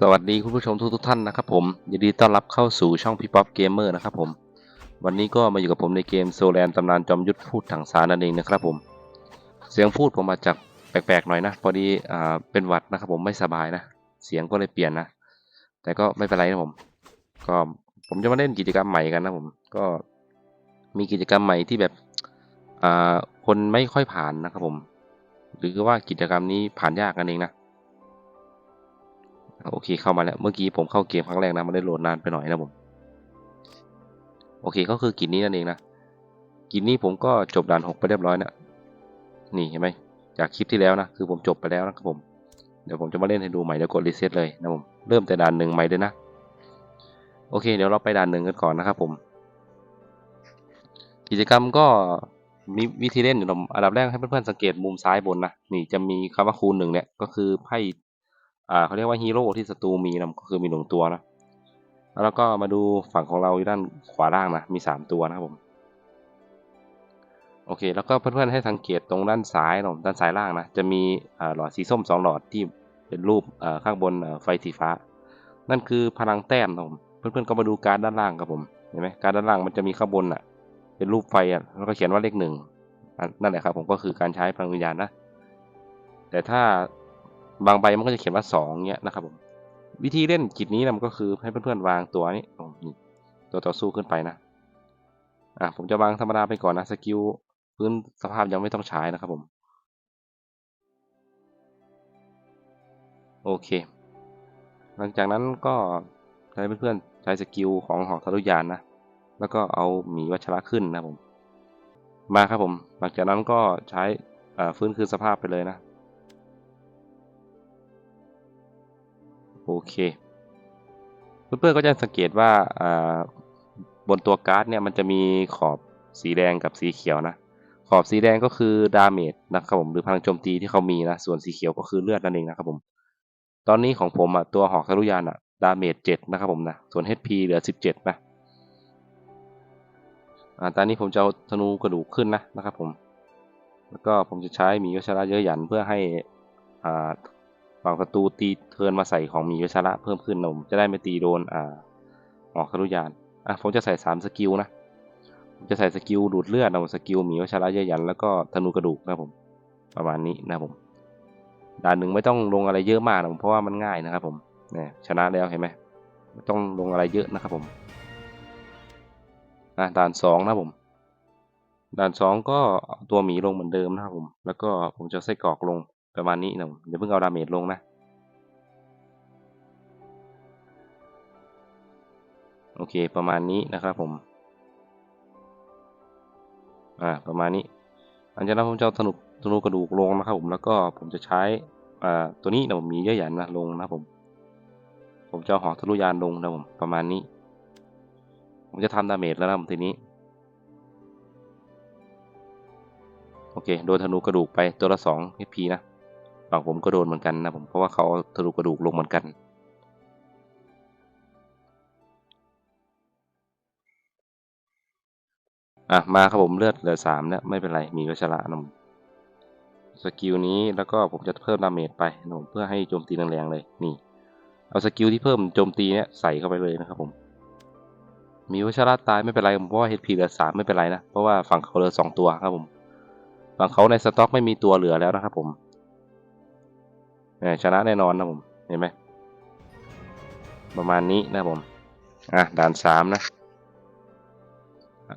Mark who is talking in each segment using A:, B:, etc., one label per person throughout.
A: สวัสดีคุณผู้ชมทุกทุกท่านนะครับผมยินดีต้อนรับเข้าสู่ช่องพี่ป๊อปเกมเมอร์นะครับผม วันนี้ก็มาอยู่กับผมในเกมโซแลนตำนานจอมยุทธพูดถังสารนั่นเองนะครับผม เสียงพูดผมมาจากแปลกๆหน่อยนะ พอดีอ่าเป็นหวัดนะครับผมไม่สบายนะ เสียงก็เลยเปลี่ยนนะ แต่ก็ไม่เป็นไรนะผม ก็ผมจะมาเล่นกิจกรรมใหม่กันนะผม ก็มีกิจกรรมใหม่ที่แบบอ่าคนไม่ค่อยผ่านนะครับผม หรือว่ากิจกรรมนี้ผ่านยากกันเองนะ โอเคเข้ามาแล้ว เมื่อกี้ผมเข้าเกมครั้งแรกนะมันได้โหลดนานไปหน่อยนะผม โอเคก็คือกินนี้นั่นเองนะ กินนี้ผมก็จบด่านหกไปเรียบร้อยนะนี่เห็นไหมจากคลิปที่แล้วนะคือผมจบไปแล้วนะครับผมเดี๋ยวผมจะมาเล่นให้ดูใหม่แล้วกดรีเซ็ตเลยนะผมเริ่มแต่ด่านหนึ่งใหม่เลยนะโอเคเดี๋ยวเราไปด่านหนึ่งกันก่อนนะครับผม กิจกรรมก็มีวิธีเล่นอยู่นะผมอันดับแรกให้เพื่อนๆสังเกตมุมซ้ายบนนะนี่จะมีคำว่าคูณหนึ่งเนี่ยก็คือไพ่ อ่าเขาเรียกว่าฮีโร่ที่ศัตรูมีนะก็คือมีหนึ่งตัวนะแล้วก็มาดูฝั่งของเราด้านขวาล่างนะมีสามตัวนะครับผมโอเคแล้วก็เพื่อนๆให้สังเกตตรงด้านซ้ายนะด้านซ้ายล่างนะจะมีหลอดสีส้มสองหลอดที่เป็นรูปข้างบนไฟสีฟ้า นั่นคือพลังแต้มนะผมเพื่อนๆก็มาดูการด้านล่างครับผมเห็นไหมการด้านล่างมันจะมีข้างบนอะ เป็นรูปไฟอะแล้วก็เขียนว่าเลขหนึ่งนั่นแหละครับผมก็คือการใช้พลังวิญญาณนะแต่ถ้า บางใบมันก็จะเขียนว่าสองเงี้ยนะครับผมวิธีเล่นกิจนี้นะมันก็คือให้เพื่อนๆวางตัวนี้ตัวต่อสู้ขึ้นไปนะอะผมจะวางธรรมดาไปก่อนนะสกิลพื้นสภาพยังไม่ต้องใช้นะครับผม โอเค หลังจากนั้นก็ให้เพื่อนๆใช้สกิลของหอกทะลุยานนะแล้วก็เอาหมีวัชระขึ้นนะผม มาครับผม หลังจากนั้นก็ใช้ฟื้นคืนสภาพไปเลยนะ โอเค เพื่อนๆก็จะสังเกตว่าบนตัวการ์ดเนี่ยมันจะมีขอบสีแดงกับสีเขียวนะ ขอบสีแดงก็คือดาเมจนะครับผมหรือพลังโจมตีที่เขามีนะ ส่วนสีเขียวก็คือเลือดนั่นเองนะครับผม ตอนนี้ของผมอะตัวหอกทะลุยานอะดาเมจเจ็ดนะครับผมนะ ส่วน HP เหลือสิบเจ็ดนะอ่าตอนนี้ผมจะเอาธนูกระดูกขึ้นนะนะครับผม แล้วก็ผมจะใช้มีวัชระเยอะหยันเพื่อให้อ่า ฝั่งศัตรูตีเทินมาใส่ของหมีวัชาระเพิ่มขึ้นนะผมจะได้ไม่ตีโดนอ่าออกครุยานอะผมจะใส่สามสกิลนะผมจะใส่สกิลดูดเลือดนะสกิลหมีวัชาระเยอะหยันแล้วก็ธนูกระดูกนะผมประมาณนี้นะผมด่านหนึ่งไม่ต้องลงอะไรเยอะมากนะผมเพราะว่ามันง่ายนะครับผมเนี่ยชนะแล้วเห็นไหมไม่ต้องลงอะไรเยอะนะครับผมอะด่านสองนะผมด่านสองก็ตัวหมีลงเหมือนเดิมนะครับผม แล้วก็ผมจะใส่กรอกลง ประมาณนี้นะผมอย่าเพิ่งเอาดาเมจลงนะ โอเคประมาณนี้นะครับผม อ่าประมาณนี้หลังจากนั้นผมจะเอาธนูธนูกระดูกลงนะครับผมแล้วก็ผมจะใช้อ่าตัวนี้นะผมมีเยอะหยันนะลงนะผม ผมจะหอกทะลุยานลงนะผมประมาณนี้ ผมจะทำดาเมจแล้วนะผมทีนี้โอเค โดนธนูกระดูกไปตัวละสอง HP นะ ฝั่งผมก็โดนเหมือนกันนะผมเพราะว่าเขาเอาธนูกระดูกลงเหมือนกัน อะมาครับผมเลือดเหลือสามแล้วไม่เป็นไรมีวัชระนะผมสกิลนี้แล้วก็ผมจะเพิ่มดาเมจไปนะผมเพื่อให้โจมตีแรงๆเลยนี่ เอาสกิลที่เพิ่มโจมตีเนี้ยใส่เข้าไปเลยนะครับผมมีวัชระตายไม่เป็นไรผมเพราะว่า HP เหลือสามไม่เป็นไรนะเพราะว่าฝั่งเขาเหลือสองตัวครับผมฝั่งเขาในสต็อกไม่มีตัวเหลือแล้วนะครับผม ชนะแน่นอนนะผม เห็นไหม ประมาณนี้นะผม อะ ด่านสามนะ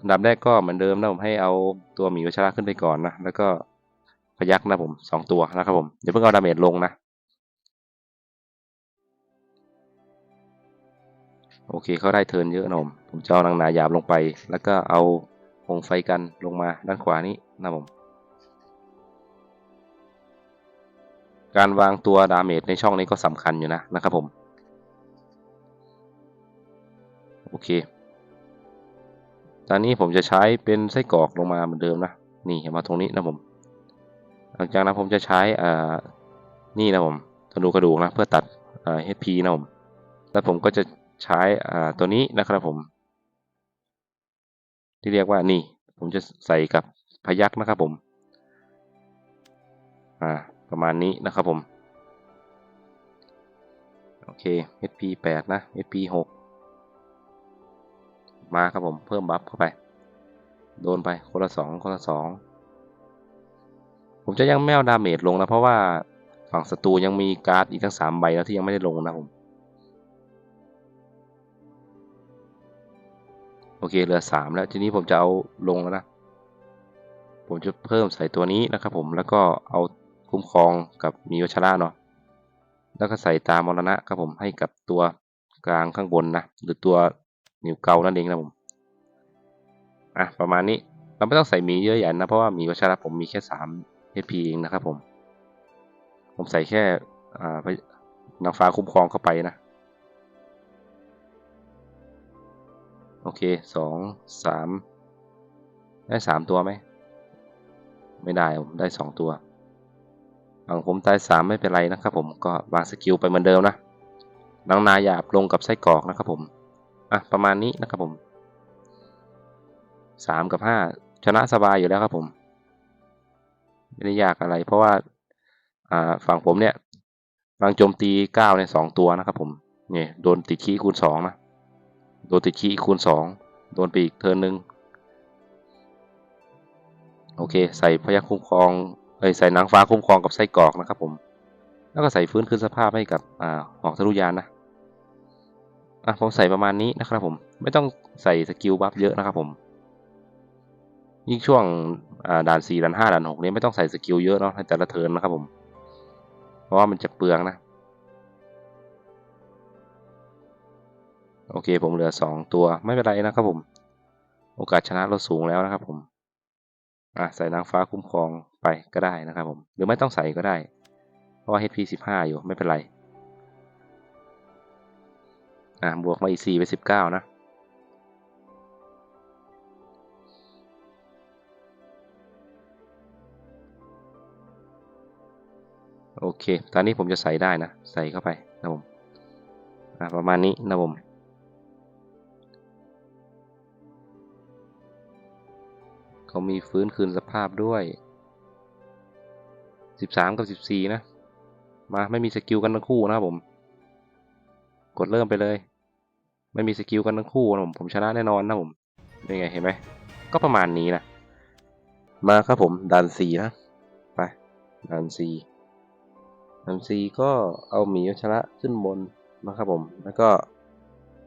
A: ดับแรกก็เหมือนเดิมนะผมให้เอาตัวหมีวัชระขึ้นไปก่อนนะ แล้วก็พยักนะผมสองตัวนะครับผมเดี๋ยวเพิ่งเอาดาเมจลงนะ โอเคเขาได้เทินเยอะนะผมผมจะเอานางนาหยาบลงไป แล้วก็เอาหงไฟกันลงมาด้านขวานี้นะผม การวางตัวดาเมจในช่องนี้ก็สำคัญอยู่นะนะครับผม โอเค ตอนนี้ผมจะใช้เป็นไส้กรอกลงมาเหมือนเดิมนะ นี่มาตรงนี้นะผม หลังจากนั้นผมจะใช้อ่านี่นะผมธนูกระดูกนะเพื่อตัดอ่า HP นะผม แล้วผมก็จะใช้อ่าตัวนี้นะครับผม ที่เรียกว่านี่ ผมจะใส่กับพยักนะครับผม อ่า ประมาณนี้นะครับผม โอเค HP แปดนะ HP หกมาครับผม เพิ่มบัฟเข้าไป โดนไปคนละสองคนละสองผมจะยังไม่เอาดาเมจลงนะ เพราะว่าฝั่งศัตรูยังมีการ์ดอีกทั้งสามใบแล้วที่ยังไม่ได้ลงนะผมโอเคเหลือสามแล้วทีนี้ผมจะเอาลงแล้วนะ ผมจะเพิ่มใส่ตัวนี้นะครับผมแล้วก็เอา คุ้มครองกับมีวัชระเนาะแล้วก็ใส่ตามรณะครับผมให้กับตัวกลางข้างบนนะหรือตัวนิ้วเกานั่นเองนะผมอะประมาณนี้เราไม่ต้องใส่มีเยอะใหญ่นะเพราะว่ามีวัชระผมมีแค่สาม HP เองนะครับผม ผมใส่แค่อ่านางฟ้าคุ้มครองเข้าไปนะ โอเคสองสามได้สามตัวไหม ไม่ได้ผมได้สองตัว ฝั่งผมตายสามไม่เป็นไรนะครับผมก็วางสกิลไปเหมือนเดิมนะนางนาหยาบลงกับไส้กรอกนะครับผมอะประมาณนี้นะครับผมสามกับห้าชนะสบายอยู่แล้วครับผม ไม่ได้ยากอะไร เพราะว่าอ่าฝั่งผมเนี่ยกำลังโจมตีเก้าในสองตัวนะครับผมเนี่ยโดนติดขี้คูณสองนะโดนติดขี้คูณสองโดนไปอีกเทินหนึ่งโอเค ใส่พยัคฆ์คุ้มครอง ใส่หนางฟ้าคุ้มครองกับไส้กรอกนะครับผม แล้วก็ใส่ฟื้นคืนสภาพให้กับอ่าหอกทะลุยานนะอะผมใส่ประมาณนี้นะครับผม ไม่ต้องใส่สกิลบัฟเยอะนะครับผมยิ่งช่วงอ่าด่านสี่ด่านห้าด่านหกนี้ไม่ต้องใส่สกิลเยอะเนาะในแต่ละเทิร์นนะครับผม เพราะว่ามันจะเปลืองนะ โอเคผมเหลือสองตัวไม่เป็นไรนะครับผม โอกาสชนะเราสูงแล้วนะครับผม อะใส่นางฟ้าคุ้มครอง ไปก็ได้นะครับผมหรือไม่ต้องใส่ก็ได้ เพราะว่า HP สิบห้าอยู่ไม่เป็นไรอะบวกมาอีกสี่ไปสิบเก้านะโอเค ตอนนี้ผมจะใส่ได้นะ ใส่เข้าไปนะผมอะประมาณนี้นะผมเขามีฟื้นคืนสภาพด้วย สิบสามกับสิบสี่นะ มาไม่มีสกิลกันทั้งคู่นะครับผม กดเริ่มไปเลย ไม่มีสกิลกันทั้งคู่นะผมผมชนะแน่นอนนะผมนี่ไงเห็นไหมก็ประมาณนี้นะ มาครับผมด่านสี่นะ ไปด่านสี่ด่านสี่ก็เอาหมีชระขึ้นบนนะครับผม แล้วก็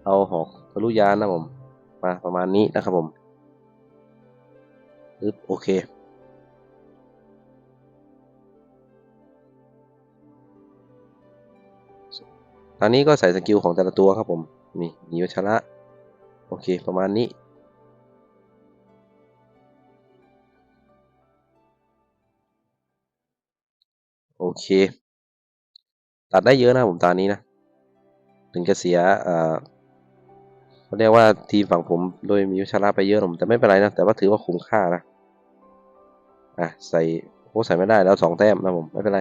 A: เอาหอกทะลุยานนะผม มาประมาณนี้นะครับผมปึ๊บโอเค ตอนนี้ก็ใส่สกิลของแต่ละตัวครับผม นี่มีวชระ โอเค ประมาณนี้ โอเค ตัดได้เยอะนะผมตอนนี้นะ ถึงจะเสียเอ่อเขาเรียกว่าทีมฝั่งผมโดยมีวชระไปเยอะผมแต่ไม่เป็นไรนะ แต่ว่าถือว่าคุ้มค่านะ อะ ใส่โอ้ใส่ไม่ได้แล้วสองแต้มนะผม ไม่เป็นไร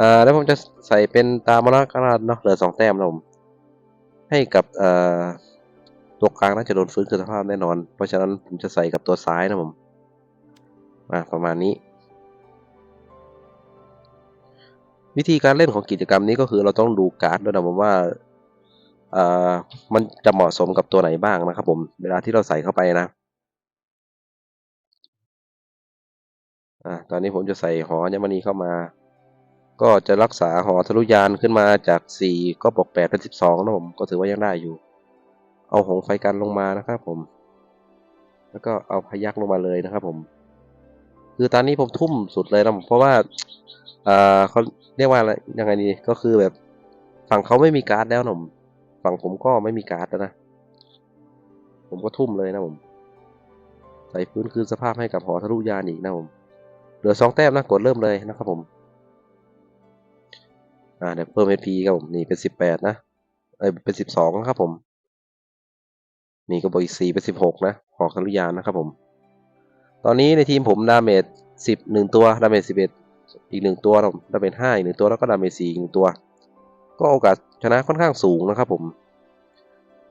A: อ่าแล้วผมจะใส่เป็นตามรกราดเนาะเหลือสองแต้มนะผมให้กับเอ่อตัวกลางน่าจะโดนฟื้นคืนสภาพแน่นอน เพราะฉะนั้นผมจะใส่กับตัวซ้ายนะผมอ่าประมาณนี้ วิธีการเล่นของกิจกรรมนี้ก็คือเราต้องดูการ์ดด้วยนะผมว่าอ่ามันจะเหมาะสมกับตัวไหนบ้างนะครับ ผมเวลาที่เราใส่เข้าไปนะอ่าตอนนี้ผมจะใส่หอยมณีเข้ามา ก็จะรักษาหอทะลุยานขึ้นมาจากสี่ก็บอกแปดเป็นสิบสองนะผม ก็ถือว่ายังได้อยู่ เอาหงไฟกันลงมานะครับผม แล้วก็เอาพยักลงมาเลยนะครับผม คือตอนนี้ผมทุ่มสุดเลยนะผมเพราะว่าอ่าเขาเรียกว่าอะไรยังไงดีก็คือแบบฝั่งเขาไม่มีการ์ดแล้วนะผมฝั่งผมก็ไม่มีการ์ดแล้วนะ ผมก็ทุ่มเลยนะผม ใส่พื้นคืนสภาพให้กับหอทะลุยานอีกนะผม เหลือสองแต้มนะกดเริ่มเลยนะครับผม อ่าเดี๋ยวเพิ่ม HP ครับผมนี่เป็นสิบแปดนะเอ้ยเป็นสิบสองนะครับผม นี่ก็บอกอีกสี่เป็นสิบหกนะหอกทะลุยานนะครับผม ตอนนี้ในทีมผมดาเมจสิบหนึ่งตัวดาเมจสิบเอ็ดอีกหนึ่งตัวครับผมดาเมจห้าอีกหนึ่งตัวแล้วก็ดาเมจสี่อีกหนึ่งตัว ก็โอกาสชนะค่อนข้างสูงนะครับผม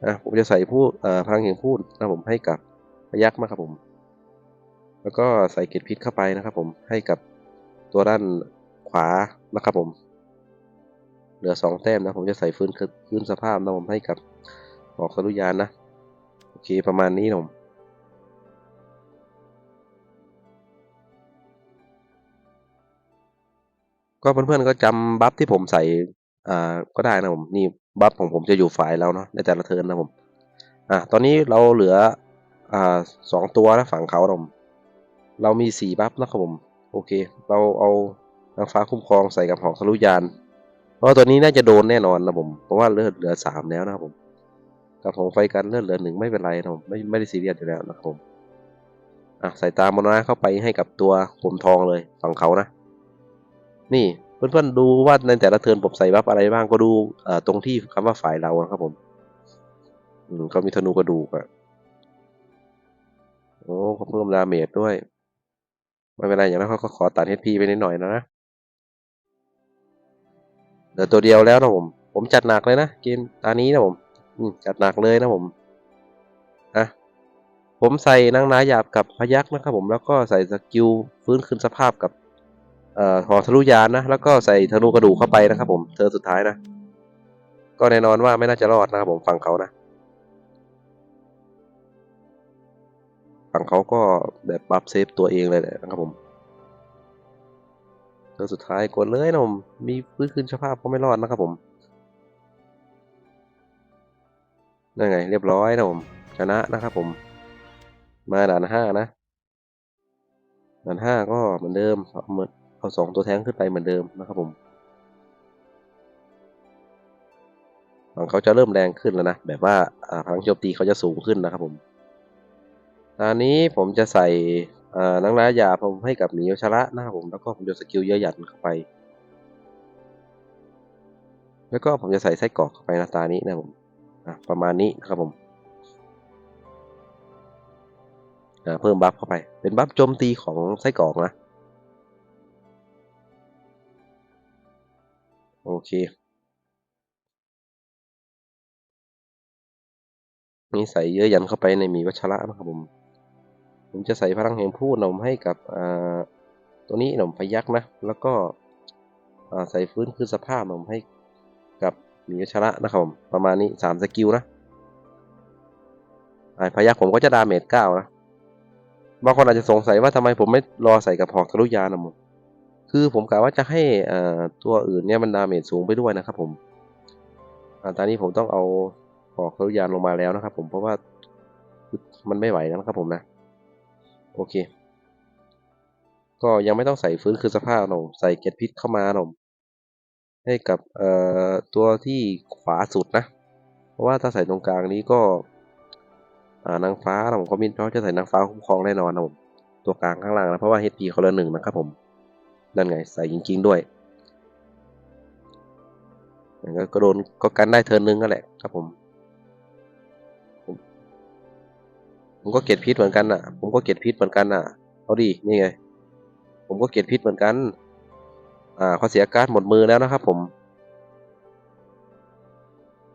A: อะผมจะใส่พูดเอ่อพลังแห่งพูดนะผมให้กับพยักษ์นะครับผม แล้วก็ใส่เกล็ดพิษเข้าไปนะครับผมให้กับตัวด้านขวานะครับผม เหลือสองแต้มนะ ผมจะใส่ฟื้นคืนคืนสภาพนะผมให้กับหอกสรุยานนะ โอเคประมาณนี้นะผมก็เพื่อนๆก็จำบัฟที่ผมใส่อ่าก็ได้นะผมนี่บัฟของผมจะอยู่ฝ่ายเราเนาะในแต่ละเทิร์นนะผมอะตอนนี้เราเหลืออ่าสองตัวนะฝั่งเขาผมเรามีสี่บัฟนะครับผม โอเค เราเอานางฟ้าคุ้มครองใส่กับหอกทะลุยาน เพราะตัวนี้น่าจะโดนแน่นอนนะผมเพราะว่าเลือดเหลือสามแล้วนะครับผมกับของไฟกันเลือดเหลือหนึ่งไม่เป็นไรนะผมไม่ไม่ได้ซีเรียสอยู่แล้วนะครับผมอะใส่ตามมรณะเข้าไปให้กับตัวผมทองเลยฝั่งเขานะ นี่เพื่อนๆดูว่าในแต่ละเทิร์นผมใส่บัฟอะไรบ้างก็ดูเอ่อตรงที่คำว่าฝ่ายเรานะครับผม อืมก็มีธนูกระดูกอะโอ้เขาเพิ่มดาเมจด้วย ไม่เป็นไรอย่างนั้นเขาก็ขอตัด HP ไปนิดหน่อยนะนะ เหลือตัวเดียวแล้วนะผม ผมจัดหนักเลยนะเกมตานี้นะผมอืจัดหนักเลยนะผมอะผมใส่นางนาหยาบกับพยักนะครับผมแล้วก็ใส่สกิลฟื้นคืนสภาพกับเอ่อหอทะลุยานนะแล้วก็ใส่ธนูกระดูกเข้าไปนะครับผมเธอสุดท้ายนะก็แน่นอนว่าไม่น่าจะรอดนะครับผมฝั่งเขานะฝั่งเขาก็แบบบัฟเซฟตัวเองเลยแหละนะครับผม เธอสุดท้ายกดเลยนะผม มีฟื้นคืนสภาพก็ไม่รอดนะครับผมนั่นไง เรียบร้อยนะผม ชนะนะครับผม มาด่านห้านะด่านห้าก็เหมือนเดิมเอาเหมือนเอาสองตัวแทงขึ้นไปเหมือนเดิมนะครับผมฝั่งเขาจะเริ่มแรงขึ้นแล้วนะ แบบว่าพลังโจมตีเขาจะสูงขึ้นนะครับผมตอนนี้ผมจะใส่ นังร้ายาผมให้กับหมีโยชระนะครับผมแล้วก็ผมจะสกิลเยอะหยันเข้าไป แล้วก็ผมจะใส่ไส้กรอกเข้าไปนะตานี้นะผมะประมาณนี้นะครับผมเพิ่มบัฟเข้าไป เป็นบัฟโจมตีของไส้กรอกนะ โอเคนี่ใส่เยอะยันเข้าไปในหมีวัชระนะครับผม ผมจะใส่พลังแห่งผู้นมให้กับตัวนี้หนมพยักนะ แล้วก็ใส่ฟื้นคืนสภาพหนมให้กับมีวชระนะครับผมประมาณนี้สามสกิลนะไอ้พยักผมก็จะดาเมจเก้านะบางคนอาจจะสงสัยว่าทำไมผมไม่รอใส่กับหอกทะลุยานนะผมคือผมกะว่าจะให้อตัวอื่นเนี่ยมันดาเมจสูงไปด้วยนะครับผมอตอนนี้ผมต้องเอาหอกทะลุยานลงมาแล้วนะครับผมเพราะว่ามันไม่ไหวแล้วนะครับผมนะ โอเค ก็ยังไม่ต้องใส่ฟื้นคืนสภาพหนมใส่เก็ตพิษเข้ามาหนมให้กับเอ่อตัวที่ขวาสุดนะ เพราะว่าถ้าใส่ตรงกลางนี้ก็อ่านางฟ้าผมก็มินเขาจะใส่นางฟ้าคุ้มครองแน่นอนนะผมตัวกลางข้างล่างนะเพราะว่า HP เขาละหนึ่งนะครับผมนั่นไงใส่จริง ๆด้วยก็โดนก็กันได้เทินนึงนั่นแหละครับผม ผมก็เก็บพิษเหมือนกันน่ะ ผมก็เก็บพิษเหมือนกันน่ะ เอาดีนี่ไง ผมก็เก็บพิษเหมือนกัน อ่าเขาเสียการ์ดหมดมือแล้วนะครับ ผม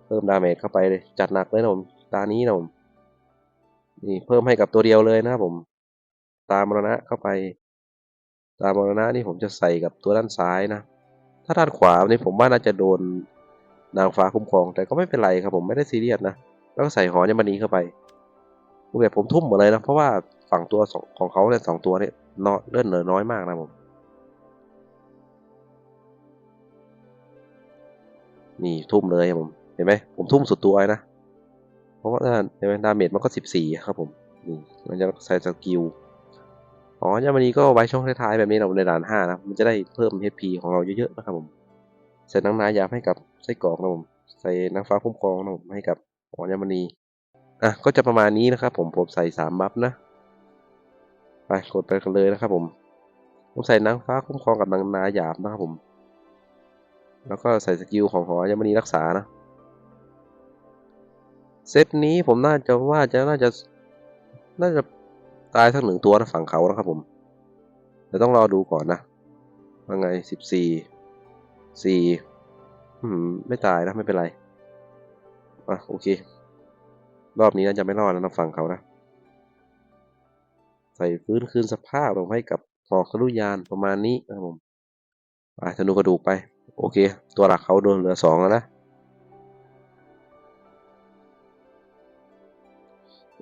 A: เพิ่มดาเมจเข้าไปเลย จัดหนักเลยนะผม ตานี้นะผม นี่เพิ่มให้กับตัวเดียวเลยนะครับผม ตามรณะเข้าไป ตามรณะนี่ผมจะใส่กับตัวด้านซ้ายนะ ถ้าด้านขวานี่ผมว่าน่าจะโดนนางฟ้าคุ้มครอง แต่ก็ไม่เป็นไรครับผมไม่ได้ซีเรียสนะ แล้วก็ใส่หอยมณีเข้าไป รูแบบผมทุ่มหมดเลยนะเพราะว่าฝั่งตัวอของเขาเนี่ยสองตัวเนี่ยน้อเลื่อนเหลือน้อยมากนะผมนี่ทุ่มเลยครับผม เห็นไหมผมทุ่มสุดตัวนะ เพราะว่าเห็นไหมดาเมจมันก็สิบสี่ครับผมนี่มันจะใส่สกิลอ๋อยามันนี้ก็ไว้ช่องท้ายๆแบบนี้เราในด่านห้านะมันจะได้เพิ่ม HP ของเราเยอะๆนะครับผมใส่นังนายาให้กับไส้กรอกนะผมใส่นางฟ้าคุ้มครองนะผมให้กับอ๋อยามณี อะก็จะประมาณนี้นะครับผมผมใส่สามบัฟนะ ไปกดไปกันเลยนะครับผมผมใส่นางฟ้าคุ้มครองกับนางนาหยาบนะครับผม แล้วก็ใส่สกิลของหอยามณีรักษานะ เซตนี้ผมน่าจะว่าจะน่าจะน่าจะตายทั้งหนึ่งตัวนะฝั่งเขานะครับผมเดี๋ยวต้องรอดูก่อนนะว่าไงสิบสี่สี่อืมไม่ตายนะไม่เป็นไรอะโอเค รอบนี้น่าจะไม่รอดแล้วนะฝั่งเขานะ ใส่ฟื้นคืนสภาพลงให้กับหอกครุยานประมาณนี้นะครับผมไปธนูกระดูกไปโอ
B: โอเค ตัวหลักเขาโดนเหลือสองแล้วนะ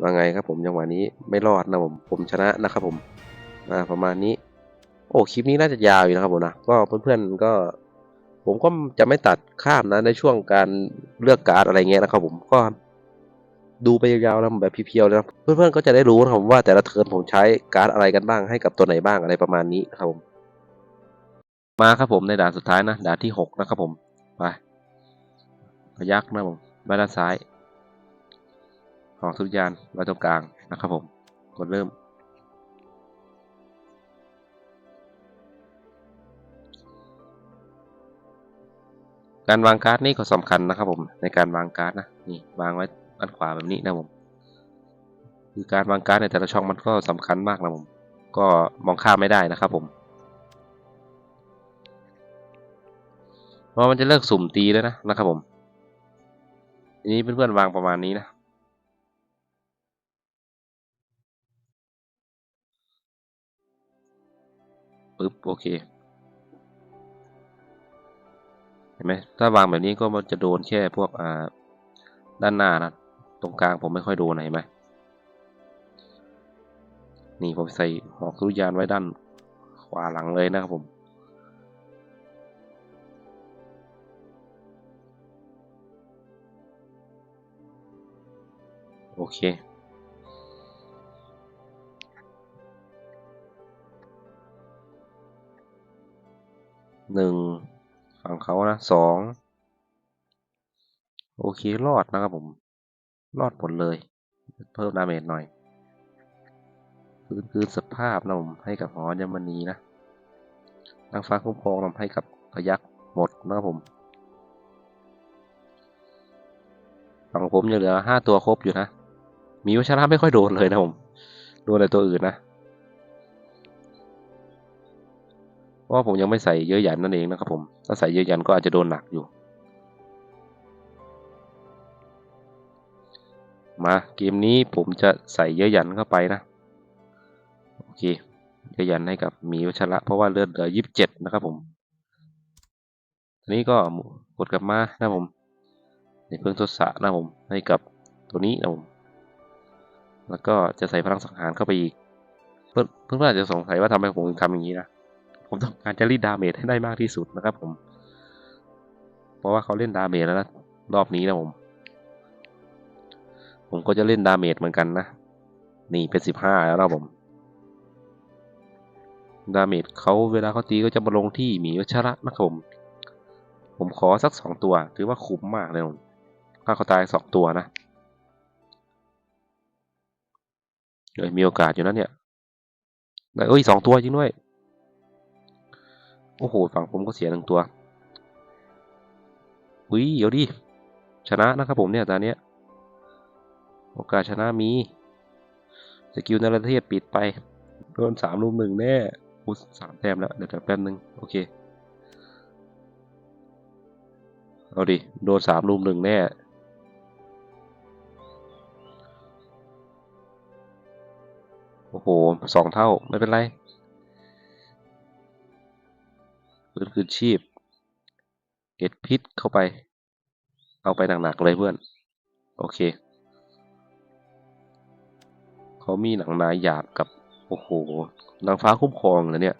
B: ว่าไงครับผมจังหวะนี้ไม่รอดนะผมผมชนะนะครับผมอ่าประมาณนี้ โอ้คลิปนี้น่าจะยาวอยู่นะครับผมนะก็เพื่อนๆก็ผมก็จะไม่ตัดข้ามนะในช่วงการเลือกการ์ดอะไรเงี้ยนะครับผมก็ ดูไปยาวๆนะแบบเพียวๆเลยนะเพื่อนๆก็จะได้รู้นะครับว่าแต่ละเทิร์นผมใช้การ์ดอะไรกันบ้างให้กับตัวไหนบ้างอะไรประมาณนี้ครับผมมาครับผมในด่านสุดท้ายนะด่านที่หกนะครับผมไปพยักนะผมไปด้านซ้ายของทุกยานไว้ตรงกลางนะครับผมกดเริ่ม การวางการ์ดนี่ก็สำคัญนะครับผมในการวางการ์ดนะนี่วางไว้ ด้านขวาแบบนี้นะผมคือการวางการในแต่ละช่องมันก็สำคัญมากนะผม ก็มองข้ามไม่ได้นะครับผมเพราะมันจะเลิกสุ่มตีแล้วนะนะครับผมทีนี้เพื่อนๆวางประมาณนี้นะปึ๊บโอเคเห็นไหมถ้าวางแบบนี้ก็มันจะโดนแค่พวกอ่าด้านหน้านะ ตรงกลางผมไม่ค่อยโดนนะเห็นไหมนี่ผมใส่หอกสุริยานไว้ด้านขวาหลังเลยนะครับผมโอเค หนึ่ง ฝั่งเขานะ สอง โอเค รอดนะครับผม รอดผลเลย เพิ่มดาเมจหน่อยคืนคืนสภาพนะผมให้กับหอยมณีนะนางฟ้าคุ้มครองนำให้กับพยักหมดนะครับผมฝั่งผมยังเหลือห้าตัวครบอยู่นะ มีวัชระไม่ค่อยโดนเลยนะผม โดนแต่ตัวอื่นนะ เพราะผมยังไม่ใส่เยอะหยันนั่นเองนะครับผม ถ้าใส่เยอะหยันก็อาจจะโดนหนักอยู่ มาเกมนี้ผมจะใส่เยอะหยันเข้าไปนะโอเคเยอะหยันให้กับหมีวัชระเพราะว่าเลือดเหลือยี่สิบเจ็ดนะครับผมทีนี้ก็กดกลับมานะผมในเพิ่งทศะนะผมให้กับตัวนี้นะผมแล้วก็จะใส่พลังสังหารเข้าไปอีกเพื่อนเพื่อนๆอาจจะสงสัยว่าทำไมผมถึงทำอย่างนี้นะผมต้องการจะรีดดาเมจให้ได้มากที่สุดนะครับผม เพราะว่าเขาเล่นดาเมจแล้วนะรอบนี้นะผม ผมก็จะเล่นดาเมจเหมือนกันนะ นี่เป็นสิบห้าแล้วนะผม ดาเมจเขาเวลาเขาตีก็จะมาลงที่หมีวัชระนะครับผม ผมขอสักสองตัว ถือว่าคุ้มมากเลยผมถ้าเขาตายสองตัวนะเอยมีโอกาสอยู่นะเนี่ยเอ้ยสองตัวจริงด้วย โอ้โห ฝั่งผมก็เสียหนึ่งตัว อุ้ย เดี๋ยวดิ ชนะนะครับผมเนี่ยตอนเนี้ย โอกาสชนะมี สกิลนรเทศปิดไปโดนสามรุมหนึ่งแน่อู้สามแต้มแล้ว เดี๋ยวแป๊บนึง โอเค เอาดิ โดนสามรุมหนึ่งแน่โอ้โหสองเท่า ไม่เป็นไรฟื้นคืนชีพ เก็ดพิษเข้าไป เอาไปหนักๆเลยเพื่อน โอเค เขามีหนังนายหยาบกับ โอ้โหนางฟ้าคุ้มครองเหรอเนี่ย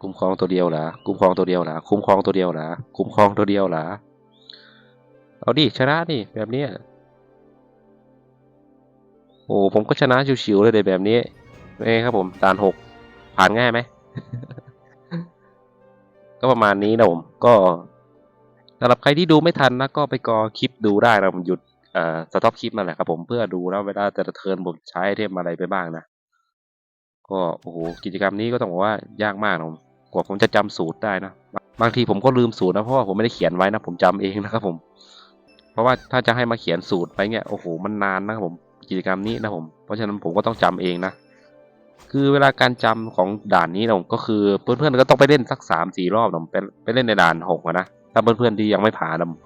B: คุ้มครองตัวเดียวเหรอคุ้มครองตัวเดียวเหรอคุ้มครองตัวเดียวเหรอคุ้มครองตัวเดียวเหรอเอาดิชนะดิแบบนี้โอ้ผมก็ชนะชิวๆเลยแบบนี้เอ้ครับผมด่านหกผ่านง่ายไหม ก็ประมาณนี้นะผม ก็ สำหรับใครที่ดูไม่ทันนะก็ไปกอคลิปดูได้นะผมหยุดเอ่อสต็อปคลิปนั่นแหละครับผมเพื่อดูนะเวลาแต่ละเทิร์นผมใช้เทมอะไรไปบ้างนะก็โอ้โหกิจกรรมนี้ก็ต้องบอกว่ายากมากนะผมกว่าผมจะจำสูตรได้นะ บางทีผมก็ลืมสูตรนะเพราะว่าผมไม่ได้เขียนไว้นะ ผมจำเองนะครับผม เพราะว่าถ้าจะให้มาเขียนสูตรไปเนี่ยโอ้โหมันนานนะครับผมกิจกรรมนี้นะผมเพราะฉะนั้นผมก็ต้องจำเองนะคือเวลาการจำของด่านนี้นะผมก็คือเพื่อนๆก็ต้องไปเล่นสักสามสี่รอบนะผมไปไปเล่นในด่านหกนะ ถ้าเพื่อนๆที่ยังไม่ผ่านนะผม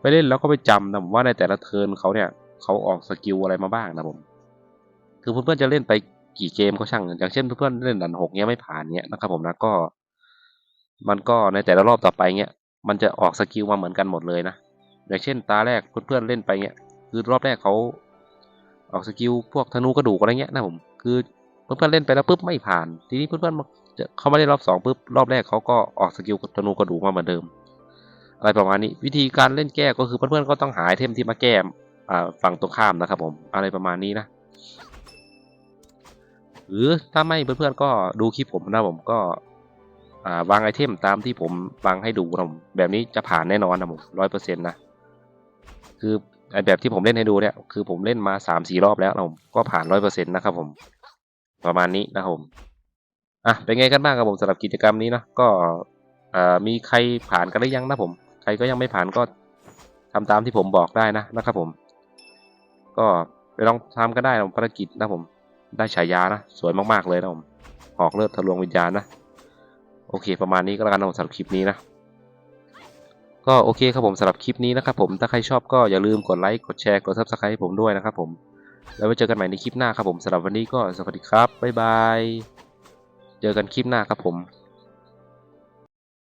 B: ไปเล่นแล้วก็ไปจำนะผมว่าในแต่ละเทิร์นเขาเนี่ยเขาออกสกิลอะไรมาบ้างนะผมคือเพื่อนๆจะเล่นไปกี่เกมก็ช่างอย่างเช่นเพื่อนๆเล่นดันหกเนี้ยไม่ผ่านเนี้ยนะครับผมนะก็ มันก็ในแต่ละรอบต่อไปเนี้ยมันจะออกสกิลมาเหมือนกันหมดเลยนะอย่างเช่นตาแรกเพื่อนๆเล่นไปเนี้ยคือรอบแรกเขาออกสกิลพวกธนูกระดูกอะไรเงี้ยนะผมคือเพื่อนๆเล่นไปแล้วปุ๊บไม่ผ่าน ทีนี้เพื่อนๆเขาไม่ได้รอบสองปุ๊บรอบแรกเขาก็ออกสกิลธนูกระดูกมาเหมือนเดิม อะไรประมาณนี้ วิธีการเล่นแก้ก็คือเพื่อนๆก็ต้องหาไอเทมที่มาแก้ฝั่งตรงข้ามนะครับผมอะไรประมาณนี้นะหรือถ้าไม่เพื่อนๆก็ดูคลิปผมนะผมก็วางไอเทมตามที่ผมวางให้ดูนะผมแบบนี้จะผ่านแน่นอนนะผมร้อยเปอร์เซ็นต์นะคือไอแบบที่ผมเล่นให้ดูเนี่ยคือผมเล่นมาสามสี่รอบแล้วนะผมก็ผ่านร้อยเปอร์เซ็นต์นะครับผมประมาณนี้นะครับผมอะเป็นไงกันบ้างครับผมสำหรับกิจกรรมนี้นะก็มีใครผ่านกันหรือยังนะผม ใครก็ยังไม่ผ่านก็ทำตามที่ผมบอกได้นะนะครับผม ก็ไปลองทำก็ได้นะภารกิจนะผม ได้ฉายานะ สวยมากๆเลยนะผมหอกเลือดทะลวงวิญญาณนะ โอเค ประมาณนี้ก็แล้วกันนะสำหรับคลิปนี้นะ ก็โอเคครับผมสำหรับคลิปนี้นะครับผม ถ้าใครชอบก็อย่าลืมกดไลค์ กดแชร์ กด subscribe ให้ผมด้วยนะครับผม แล้วไว้เจอกันใหม่ในคลิปหน้าครับผมสำหรับวันนี้ก็สวัสดีครับ บ๊ายบาย เจอกันคลิปหน้าครับผม